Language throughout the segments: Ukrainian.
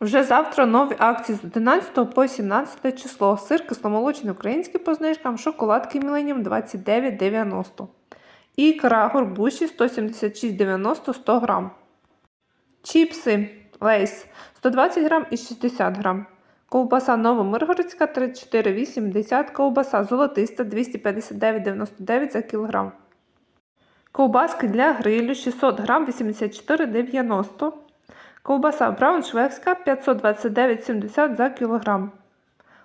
Вже завтра нові акції з 11 по 17 число. Сир кисломолочний український по знижкам, шоколадки Millennium 29,90. Ікра горбуші 176,90 100 грам. Чіпси Лейс 120 грам і 60 грам. Ковбаса Новомиргородська 34,80, ковбаса золотиста 259,99 за кілограм. Ковбаски для грилю 600 грам 84,90. Ковбаса брауншвегська 529,70 за кілограм.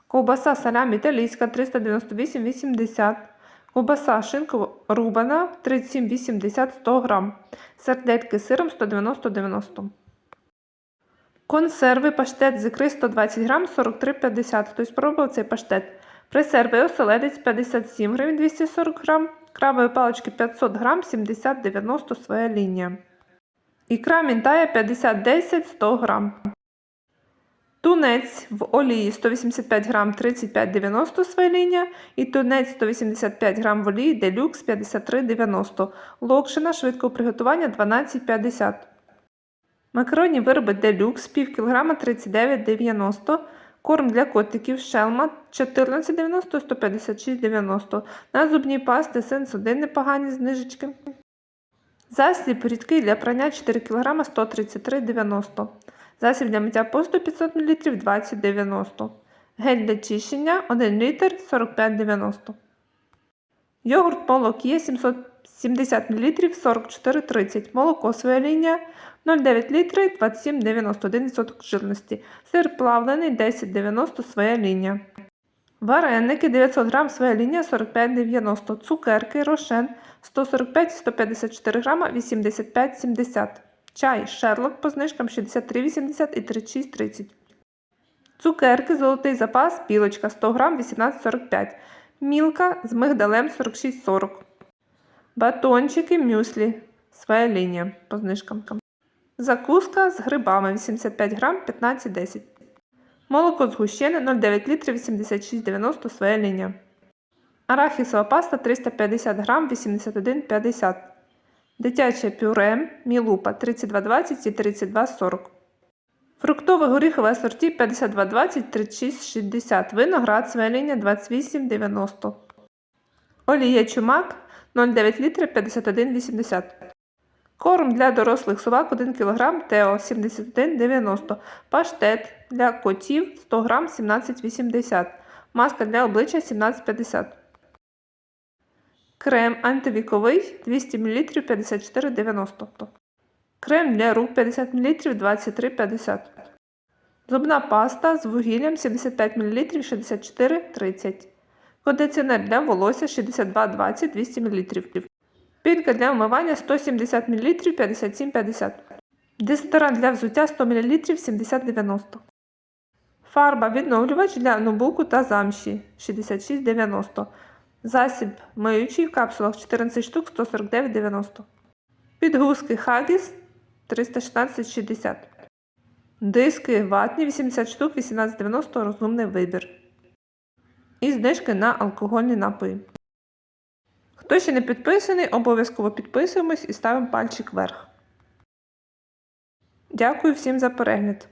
Ковбаса салямі італійська 398,80. Ковбаса шинкова рубана 37,80 100 грам. Сердельки з сиром 190,90. Консерви паштет з ікри 120 грам 43,50. Хтось спробував цей паштет. Присерви оселедець 57 гривень 240 грам. Крабові палички 500 грам 70,90 своя лінія. Ікра мінтая 50-10 100 грам. Тунець в олії 185 грам 35,90 своя лінія. І тунець 185 грам в олії делюкс 53,90. Локшина швидкого приготування 12,50. Макаронні вироби делюкс пів кілограма 39,90. Корм для котиків шелма 14,90 156,90. На зубні пасти Сенсодин непогані знижечки. Засіб рідкий для прання 4 кг 133,90. Засіб для миття посуду 500 мл 20,90. Гель для чищення 1 літр 45,90. Йогурт молок є 770 мл 44,30. Молоко своя лінія 0,9 літри 27,91% жирності. Сир плавлений 10,90 своя лінія. Вареники 900 грам своя лінія 45,90. Цукерки рошен 145-154 грама 85,70. Чай Шерлок по знижкам 63,80 і 36,30. Цукерки золотий запас білочка 100 грам 18,45. Мілка з мигдалем 46,40. Батончики мюслі. Своя лінія по знижкам. Закуска з грибами 85 грам 15,10. Молоко згущене 0,9 літрів 86,90 своя лінія. Арахісова паста 350 грам 81,50. Дитяче пюре Мілупа 32,20 і 32,40. Фруктове горіхове асорті 52,20 36,60. Виноград своя лінія 28,90. Олія чумак 0,9 літрів 51,80. Корм для дорослих собак 1 кг Тео 71,90 Паштет для котів 100 г 17,80 Маска для обличчя 17,50 Крем антивіковий 200 мл 54,90 Крем для рук 50 мл 23,50 Зубна паста з вугіллям 75 мл 64,30 Кондиціонер для волосся 62,20 200 мл Пінка для вмивання 170 мл 57,50. Дезодорант для взуття 100 мл 70,90. Фарба відновлювач для нобуку та замші 66,90. Засіб миючий в капсулах 14 штук 149,90. Підгузки Хагіс 316,60. Диски ватні 80 штук 18,90 розумний вибір. І знижки на алкогольні напої. Хто ще не підписаний, обов'язково підписуємось і ставимо пальчик вверх. Дякую всім за перегляд.